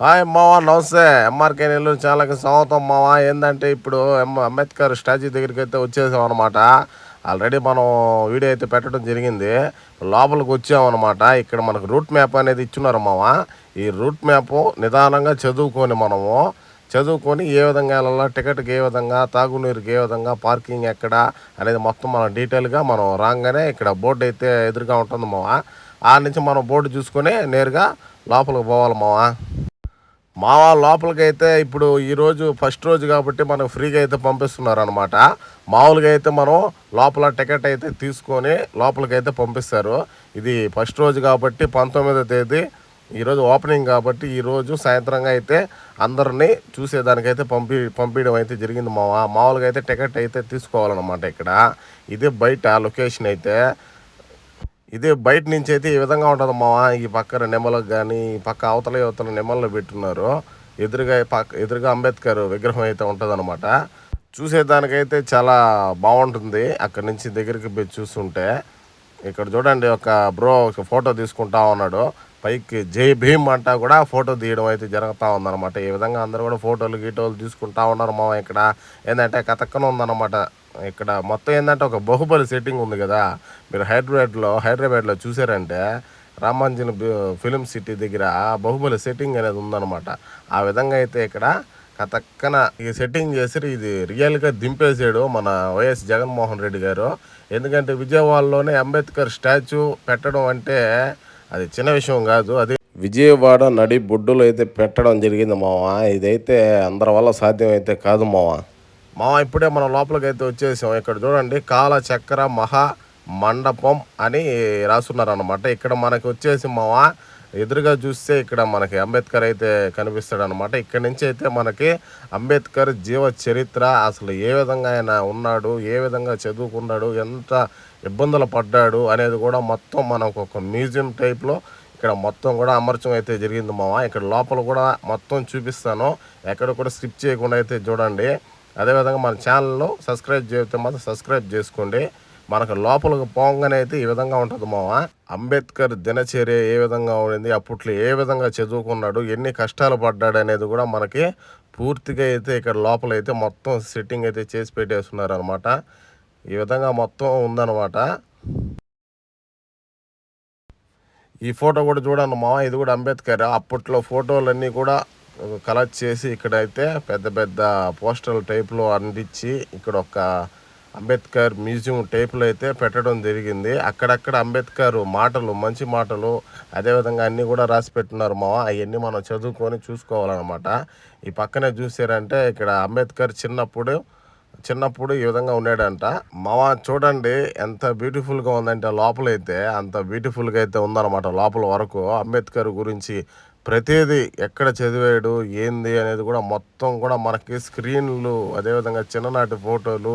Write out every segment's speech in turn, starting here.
Hi మావా నమస్తే. MRK Nellore ఛానల్కి స్వాగతం మావా. ఏంటంటే ఇప్పుడు ఎం- అంబేద్కర్ స్టాచ్యూ దగ్గరికి అయితే వచ్చేసాం అనమాట ఆల్రెడీ మనం వీడియో అయితే పెట్టడం జరిగింది. లోపలికి వచ్చామన్నమాట ఇక్కడ మనకు రూట్ మ్యాప్ అనేది ఇచ్చున్నారు అమ్మావా ఈ రూట్ మ్యాప్ నిదానంగా చదువుకొని మనము చదువుకొని ఏ విధంగా వెళ్ళాలా టికెట్కి ఏ విధంగా తాగునీరుకి ఏ విధంగా పార్కింగ్ ఎక్కడ అనేది మొత్తం మనం డీటెయిల్గా మనం రాగానే ఇక్కడ బోర్డు అయితే ఎదురుగా ఉంటుంది మావా. ఆ నుంచి మనం బోర్డు చూసుకొని నేరుగా లోపలికి పోవాలి మావా. మావా లోపలికైతే ఇప్పుడు ఈరోజు ఫస్ట్ రోజు కాబట్టి మనకు ఫ్రీగా అయితే పంపిస్తున్నారు అనమాట మామూలుగా అయితే మనం లోపల టికెట్ అయితే తీసుకొని లోపలికైతే పంపిస్తారు. ఇది ఫస్ట్ రోజు కాబట్టి పంతొమ్మిదో తేదీ ఈరోజు ఓపెనింగ్ కాబట్టి ఈరోజు సాయంత్రంగా అయితే అందరినీ చూసేదానికైతే పంపి పంపించడం అయితే జరిగింది మావా మామూలుగా అయితే టికెట్ అయితే తీసుకోవాలన్నమాట ఇక్కడ. ఇది బయట లొకేషన్ అయితే. ఇది బయట నుంచి అయితే ఈ విధంగా ఉంటుంది మావా ఈ పక్కన నెమలకు కానీ ఈ పక్క అవతల యువతల నెమల్లో పెట్టున్నారు ఎదురుగా పక్క ఎదురుగా అంబేద్కర్ విగ్రహం అయితే ఉంటుందన్నమాట. చూసేదానికైతే చాలా బాగుంటుంది. అక్కడి నుంచి దగ్గరికి పోయి చూస్తుంటే ఇక్కడ చూడండి ఒక బ్రో ఒక ఫోటో తీసుకుంటా ఉన్నాడు. పైకి జై భీమ్ అంటా కూడా ఫోటో తీయడం అయితే జరుగుతూ ఉందన్నమాట. ఈ విధంగా అందరూ కూడా ఫోటోలు గీటోలు తీసుకుంటా ఉన్నారు మా ఇక్కడ? ఏంటంటే కథక్కన ఉందన్నమాట. ఇక్కడ మొత్తం ఏంటంటే ఒక బాహుబలి సెట్టింగ్ ఉంది కదా. మీరు హైదరాబాద్లో హైదరాబాద్లో చూసారంటే రామాంజన్ ఫిలిం సిటీ దగ్గర బాహుబలి సెట్టింగ్ అనేది ఉందన్నమాట. ఆ విధంగా అయితే ఇక్కడ కథక్కన ఈ సెట్టింగ్ చేసి ఇది రియల్గా దింపేసాడు మన వైఎస్ జగన్మోహన్ రెడ్డి గారు. ఎందుకంటే విజయవాడలోనే అంబేద్కర్ స్టాచ్యూ పెట్టడం అంటే అది చిన్న విషయం కాదు. అది విజయవాడ నడి బొడ్డులో అయితే పెట్టడం జరిగింది మావా. ఇదైతే అందరి వల్ల సాధ్యం అయితే కాదు మావా. మామ ఇప్పుడే మనం లోపలికి అయితే వచ్చేసాం. ఇక్కడ చూడండి కాల చక్ర మహా మండపం అని రాసున్నారనమాట ఇక్కడ మనకి వచ్చేసి మామ ఎదురుగా చూస్తే ఇక్కడ మనకి అంబేద్కర్ అయితే కనిపిస్తాడు అనమాట ఇక్కడ నుంచి అయితే మనకి అంబేద్కర్ జీవ చరిత్ర అసలు ఏ విధంగా ఆయన ఉన్నాడు ఏ విధంగా చదువుకున్నాడు ఎంత ఇబ్బందులు పడ్డాడు అనేది కూడా మొత్తం మనకు ఒక మ్యూజియం టైప్లో ఇక్కడ మొత్తం కూడా అమర్చం అయితే జరిగింది మావా ఇక్కడ లోపల కూడా మొత్తం చూపిస్తాను. ఎక్కడ కూడా స్కిప్ చేయకుండా అయితే చూడండి. అదేవిధంగా మన ఛానల్లో సబ్స్క్రైబ్ చేస్తే మాత్రం సబ్స్క్రైబ్ చేసుకోండి. మనకు లోపలికి పోగానే అయితే ఈ విధంగా ఉంటుంది మామ. అంబేద్కర్ దినచర్య ఏ విధంగా ఉండింది అప్పట్లో ఏ విధంగా చదువుకున్నాడు ఎన్ని కష్టాలు పడ్డాడు అనేది కూడా మనకి పూర్తిగా అయితే ఇక్కడ లోపల అయితే మొత్తం సెట్టింగ్ అయితే చేసి పెట్టేస్తున్నారు అనమాట ఈ విధంగా మొత్తం ఉందన్నమాట. ఈ ఫోటో కూడా చూడండి మామ ఇది కూడా అంబేద్కర్. అప్పట్లో ఫోటోలన్నీ కూడా కలెక్ట్ చేసి ఇక్కడైతే పెద్ద పెద్ద పోస్టల్ టైప్లో అందించి ఇక్కడ ఒక అంబేద్కర్ మ్యూజియం టైప్లో అయితే పెట్టడం జరిగింది. అక్కడక్కడ అంబేద్కర్ మాటలు మంచి మాటలు అదేవిధంగా అన్నీ కూడా రాసి పెట్టున్నారు మావ అవన్నీ మనం చదువుకొని చూసుకోవాలన్నమాట. ఈ పక్కనే చూసారంటే ఇక్కడ అంబేద్కర్ చిన్నప్పుడు చిన్నప్పుడు ఈ విధంగా ఉన్నాడంట. మామ చూడండి ఎంత బ్యూటిఫుల్గా ఉందంటే లోపలైతే అంత బ్యూటిఫుల్గా అయితే ఉందన్నమాట లోపల వరకు అంబేద్కర్ గురించి ప్రతిదీ ఎక్కడ చదివాడు ఏంది అనేది కూడా మొత్తం కూడా మనకి స్క్రీన్లు అదేవిధంగా చిన్ననాటి ఫోటోలు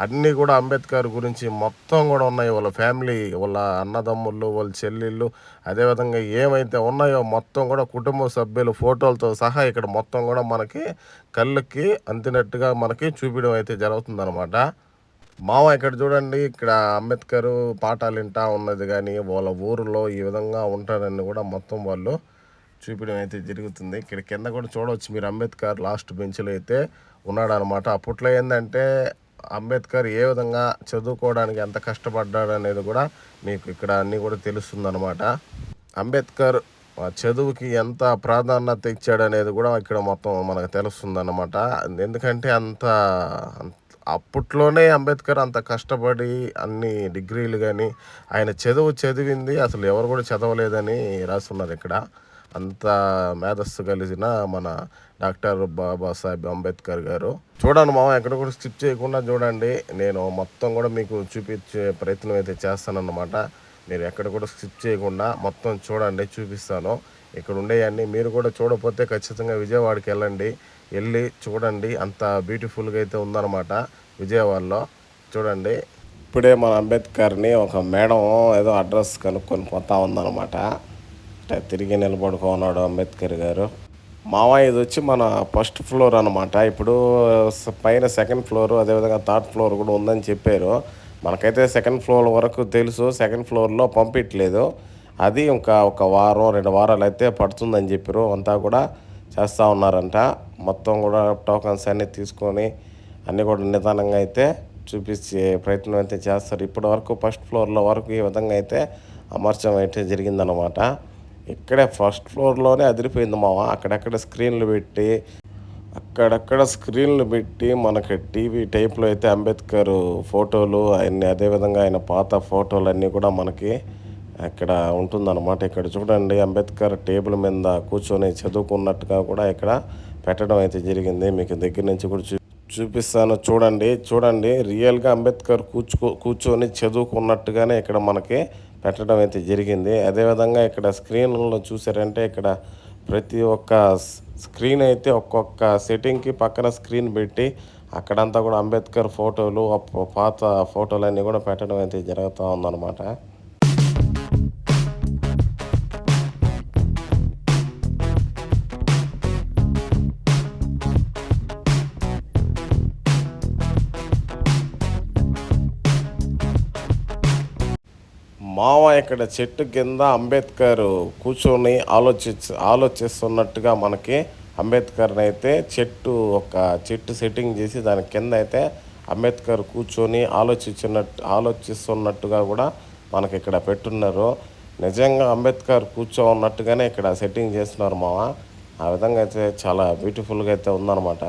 అన్నీ కూడా అంబేద్కర్ గురించి మొత్తం కూడా ఉన్నాయి. వాళ్ళ ఫ్యామిలీ వాళ్ళ అన్నదమ్ముళ్ళు వాళ్ళ చెల్లెళ్ళు అదేవిధంగా ఏమైతే ఉన్నాయో మొత్తం కూడా కుటుంబ సభ్యులు ఫోటోలతో సహా ఇక్కడ మొత్తం కూడా మనకి కళ్ళకి అంతినట్టుగా మనకి చూపించడం అయితే జరుగుతుందనమాట మామ ఇక్కడ చూడండి ఇక్కడ అంబేద్కర్ పాఠాలు వింటా ఉన్నది కానీ వాళ్ళ ఊరిలో ఈ విధంగా ఉంటారని కూడా మొత్తం వాళ్ళు చూపించడం అయితే జరుగుతుంది. ఇక్కడ కింద కూడా చూడవచ్చు మీరు అంబేద్కర్ లాస్ట్ బెంచ్లో అయితే ఉన్నాడనమాట అప్పట్లో ఏంటంటే అంబేద్కర్ ఏ విధంగా చదువుకోవడానికి ఎంత కష్టపడ్డాడు అనేది కూడా మీకు ఇక్కడ అన్నీ కూడా తెలుస్తుంది అనమాట అంబేద్కర్ చదువుకి ఎంత ప్రాధాన్యత ఇచ్చాడు అనేది కూడా ఇక్కడ మొత్తం మనకు తెలుస్తుంది అనమాట ఎందుకంటే అంత అంత- అప్పట్లోనే అంబేద్కర్ అంత కష్టపడి అన్ని డిగ్రీలు కానీ ఆయన చదువు చదివింది అసలు ఎవరు కూడా చదవలేదని రాస్తున్నారు ఇక్కడ. అంత మేధస్సు కలిసిన మన డాక్టర్ బాబాసాహెబ్ అంబేద్కర్ గారు. చూడండి మామ ఎక్కడ కూడా స్కిప్ చేయకుండా చూడండి. నేను మొత్తం కూడా మీకు చూపించే ప్రయత్నం అయితే చేస్తానన్నమాట. మీరు ఎక్కడ కూడా స్కిప్ చేయకుండా మొత్తం చూడండి చూపిస్తాను. ఇక్కడ ఉండేవన్నీ మీరు కూడా చూడకపోతే ఖచ్చితంగా విజయవాడకి వెళ్ళండి. వెళ్ళి చూడండి అంత బ్యూటిఫుల్గా అయితే ఉందన్నమాట విజయవాడలో. చూడండి. ఇప్పుడే మన అంబేద్కర్ని ఒక మేడం ఏదో అడ్రస్ కనుక్కొని పోతా ఉందన్నమాట. తిరిగి నిలబడుకున్నాడు అంబేద్కర్ గారు. మావయ్య ఇది వచ్చి మన ఫస్ట్ ఫ్లోర్ అనమాట ఇప్పుడు పైన సెకండ్ ఫ్లోర్ అదేవిధంగా థర్డ్ ఫ్లోర్ కూడా ఉందని చెప్పారు. మనకైతే సెకండ్ ఫ్లోర్ వరకు తెలుసు సెకండ్ ఫ్లోర్లో పంపించలేదు. అది ఇంకా ఒక వారం రెండు వారాలు అయితే పడుతుందని చెప్పారు. అంతా కూడా చేస్తూ ఉన్నారంట. మొత్తం కూడా టోకన్స్ అన్నీ తీసుకొని అన్నీ కూడా నిదానంగా అయితే చూపించే ప్రయత్నం అయితే చేస్తారు. ఇప్పటి వరకు ఫస్ట్ ఫ్లోర్లో వరకు ఈ విధంగా అయితే అమర్చడం అయితే జరిగిందనమాట ఇక్కడే ఫస్ట్ ఫ్లోర్లోనే అదిరిపోయింది మామ అక్కడక్కడ స్క్రీన్లు పెట్టి అక్కడక్కడ స్క్రీన్లు పెట్టి మనకి టీవీ టైప్లో అయితే అంబేద్కర్ ఫోటోలు ఆయన్ని అదేవిధంగా ఆయన పాత ఫోటోలు అన్నీ కూడా మనకి ఇక్కడ ఉంటుందన్నమాట. ఇక్కడ చూడండి అంబేద్కర్ టేబుల్ మీద కూర్చొని చదువుకున్నట్టుగా కూడా ఇక్కడ పెట్టడం అయితే జరిగింది. మీకు దగ్గర నుంచి కూడా చూ చూపిస్తాను. చూడండి చూడండి రియల్గా అంబేద్కర్ కూర్చో కూర్చొని చదువుకున్నట్టుగానే ఇక్కడ మనకి పెట్టడం అయితే జరిగింది. అదేవిధంగా ఇక్కడ స్క్రీన్లో చూసారంటే ఇక్కడ ప్రతి ఒక్క స్క్రీన్ అయితే ఒక్కొక్క సెట్టింగ్కి పక్కన స్క్రీన్ పెట్టి అక్కడంతా కూడా అంబేద్కర్ ఫోటోలు పాత ఫోటోలు అన్నీ కూడా పెట్టడం అయితే జరుగుతూ ఉందన్నమాట. మావ ఇక్కడ చెట్టు కింద అంబేద్కర్ కూర్చొని ఆలోచి ఆలోచిస్తున్నట్టుగా మనకి అంబేద్కర్ని అయితే చెట్టు ఒక చెట్టు సెట్టింగ్ చేసి దాని కింద అయితే అంబేద్కర్ కూర్చొని ఆలోచించినట్టు ఆలోచిస్తున్నట్టుగా కూడా మనకి ఇక్కడ పెట్టున్నారు. నిజంగా అంబేద్కర్ కూర్చో ఉన్నట్టుగానే ఇక్కడ సెట్టింగ్ చేస్తున్నారు మావ ఆ విధంగా అయితే చాలా బ్యూటిఫుల్గా అయితే ఉందన్నమాట.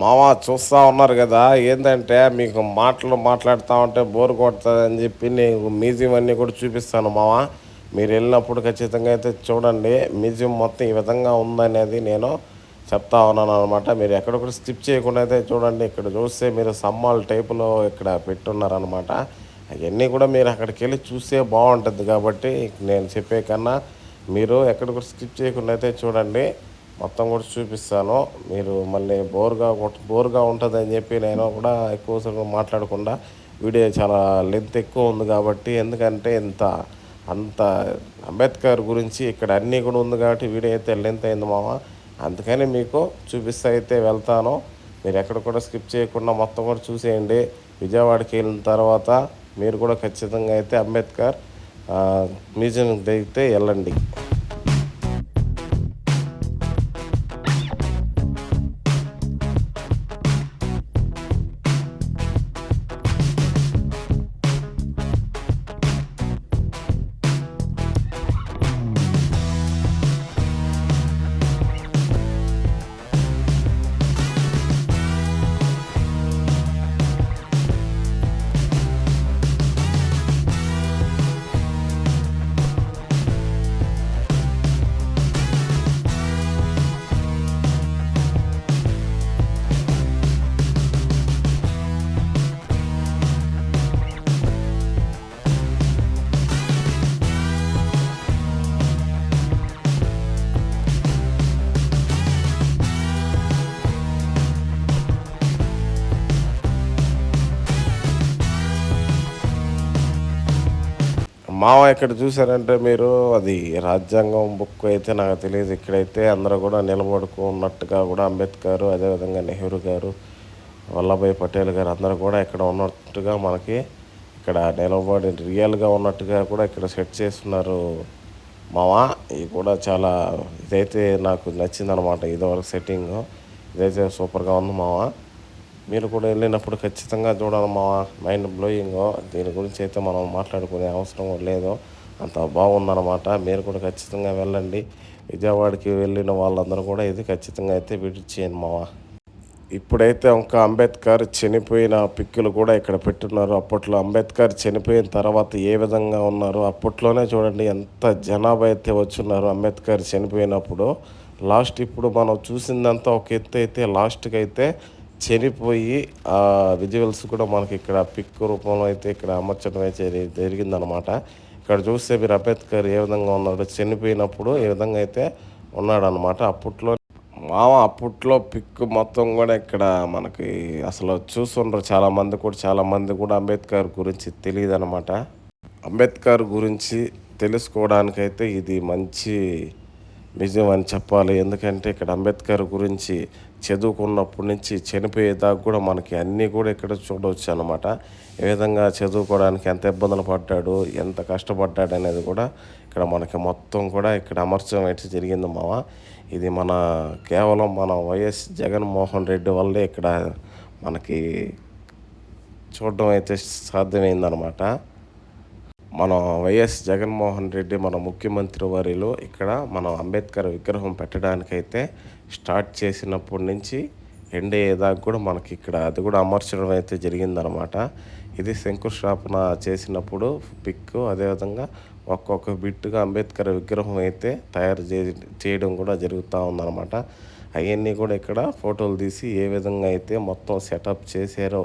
మావా చూస్తూ ఉన్నారు కదా ఏంటంటే మీకు మాటలు మాట్లాడుతూ ఉంటే బోర్ కొడుతుంది అని చెప్పి నేను మ్యూజియం అన్నీ కూడా చూపిస్తాను మావా. మీరు వెళ్ళినప్పుడు ఖచ్చితంగా అయితే చూడండి మ్యూజియం మొత్తం ఈ విధంగా ఉందనేది నేను చెప్తా ఉన్నాను అనమాట మీరు ఎక్కడ కూడా స్కిప్ చేయకుండా అయితే చూడండి ఇక్కడ చూస్తే మీరు సమ్మాల్ టైపులో ఇక్కడ పెట్టున్నారనమాట అవన్నీ కూడా మీరు అక్కడికి వెళ్ళి చూస్తే బాగుంటుంది కాబట్టి నేను చెప్పే కన్నా మీరు ఎక్కడ కూడా స్కిప్ చేయకుండా అయితే చూడండి. మొత్తం కూడా చూపిస్తాను. మీరు మళ్ళీ బోర్గా బోర్గా ఉంటుందని చెప్పి నేను కూడా ఎక్కువ మాట్లాడకుండా వీడియో చాలా లెంత్ ఎక్కువ ఉంది కాబట్టి ఎందుకంటే ఇంత అంత అంబేద్కర్ గురించి ఇక్కడ అన్నీ కూడా ఉంది కాబట్టి వీడియో అయితే లెంత్ అయింది మామ. అందుకని మీకు చూపిస్తే అయితే వెళ్తాను. మీరు ఎక్కడ కూడా స్కిప్ చేయకుండా మొత్తం కూడా చూసేయండి. విజయవాడకి వెళ్ళిన తర్వాత మీరు కూడా ఖచ్చితంగా అయితే అంబేద్కర్ మ్యూజియం దిగితే వెళ్ళండి. మావ ఇక్కడ చూసారంటే మీరు? అది రాజ్యాంగం బుక్ అయితే నాకు తెలియదు ఇక్కడైతే అందరూ కూడా నిలబడుకున్నట్టుగా కూడా అంబేద్కర్ అదేవిధంగా నెహ్రూ గారు వల్లభాయ్ పటేల్ గారు అందరూ కూడా ఇక్కడ ఉన్నట్టుగా మనకి ఇక్కడ నిలబడి రియల్గా ఉన్నట్టుగా కూడా ఇక్కడ సెట్ చేస్తున్నారు మావా. ఇది కూడా చాలా ఇదైతే నాకు నచ్చిందనమాట ఇదివరకు సెట్టింగ్. ఇదైతే సూపర్గా ఉంది మావా. మీరు కూడా వెళ్ళినప్పుడు ఖచ్చితంగా చూడాలి మా మైండ్ బ్లోయింగ్. దీని గురించి అయితే మనం మాట్లాడుకునే అవసరం లేదు. అంత బాగుందన్నమాట. మీరు కూడా ఖచ్చితంగా వెళ్ళండి. విజయవాడకి వెళ్ళిన వాళ్ళందరూ కూడా ఇది ఖచ్చితంగా అయితే విజిట్ చేయండి మావా ఇప్పుడైతే ఒక అంబేద్కర్ చనిపోయిన పిక్కులు కూడా ఇక్కడ పెట్టున్నారు. అప్పట్లో అంబేద్కర్ చనిపోయిన తర్వాత ఏ విధంగా ఉన్నారు? అప్పట్లోనే చూడండి ఎంత జనాభా అయితే వచ్చున్నారు అంబేద్కర్ చనిపోయినప్పుడు. లాస్ట్ ఇప్పుడు మనం చూసిందంతా ఒక ఎత్తు అయితే లాస్ట్కి అయితే చనిపోయి ఆ విజువల్స్ కూడా మనకి ఇక్కడ పిక్ రూపంలో అయితే ఇక్కడ అమర్చడం అయితే జరి- జరిగిందనమాట ఇక్కడ చూస్తే మీరు అంబేద్కర్ ఏ విధంగా ఉన్నాడు చనిపోయినప్పుడు ఏ విధంగా అయితే ఉన్నాడనమాట అప్పట్లో మామ అప్పట్లో పిక్ మొత్తం కూడా ఇక్కడ మనకి అసలు చూస్తుండ్రు చాలామంది కూడా చాలామంది కూడా అంబేద్కర్ గురించి తెలియదు అనమాట అంబేద్కర్ గురించి తెలుసుకోవడానికైతే ఇది మంచి నిజం అని చెప్పాలి. ఎందుకంటే ఇక్కడ అంబేద్కర్ గురించి చదువుకున్నప్పటి నుంచి చనిపోయేదాకా కూడా మనకి అన్నీ కూడా ఇక్కడ చూడవచ్చు అనమాట ఏ విధంగా చదువుకోవడానికి ఎంత ఇబ్బందులు పడ్డాడు ఎంత కష్టపడ్డాడు అనేది కూడా ఇక్కడ మనకి మొత్తం కూడా ఇక్కడ అమర్చడం అయితే జరిగింది మావ. ఇది మన కేవలం మన వైఎస్ జగన్మోహన్ రెడ్డి వల్లే ఇక్కడ మనకి చూడడం అయితే సాధ్యమైందనమాట మన వైఎస్ జగన్మోహన్ రెడ్డి మన ముఖ్యమంత్రి వారిలో ఇక్కడ మనం అంబేద్కర్ విగ్రహం పెట్టడానికైతే స్టార్ట్ చేసినప్పటి నుంచి ఎండ్ అయ్యేదాకా కూడా మనకి ఇక్కడ అది కూడా అమర్చడం అయితే జరిగిందనమాట ఇది శంకుస్థాపన చేసినప్పుడు పిక్ అదేవిధంగా ఒక్కొక్క బిట్టుగా అంబేద్కర్ విగ్రహం అయితే తయారు చే చేయడం కూడా జరుగుతూ ఉందన్నమాట. అవన్నీ కూడా ఇక్కడ ఫోటోలు తీసి ఏ విధంగా అయితే మొత్తం సెటప్ చేశారో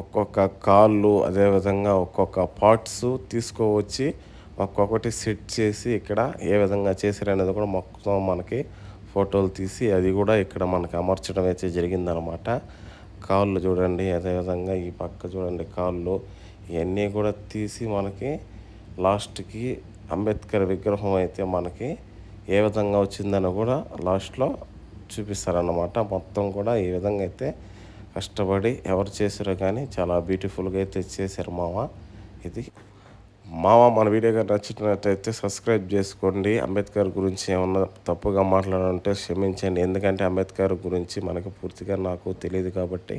ఒక్కొక్క కాళ్ళు అదేవిధంగా ఒక్కొక్క పార్ట్స్ తీసుకువచ్చి ఒక్కొక్కటి సెట్ చేసి ఇక్కడ ఏ విధంగా చేశారు అనేది కూడా మొత్తం మనకి ఫోటోలు తీసి అది కూడా ఇక్కడ మనకి అమర్చడం అయితే జరిగిందనమాట కాళ్ళు చూడండి అదేవిధంగా ఈ పక్క చూడండి కాళ్ళు. ఇవన్నీ కూడా తీసి మనకి లాస్ట్కి అంబేద్కర్ విగ్రహం అయితే మనకి ఏ విధంగా వచ్చిందని కూడా లాస్ట్లో చూపిస్తారన్నమాట. మొత్తం కూడా ఈ విధంగా అయితే కష్టపడి ఎవరు చేసారో కానీ చాలా బ్యూటిఫుల్గా అయితే చేశారు మామ. ఇది మామ మన వీడియో కానీ నచ్చినట్టయితే సబ్స్క్రైబ్ చేసుకోండి. అంబేద్కర్ గురించి ఏమన్నా తప్పుగా మాట్లాడాలంటే క్షమించండి. ఎందుకంటే అంబేద్కర్ గురించి మనకి పూర్తిగా నాకు తెలియదు కాబట్టి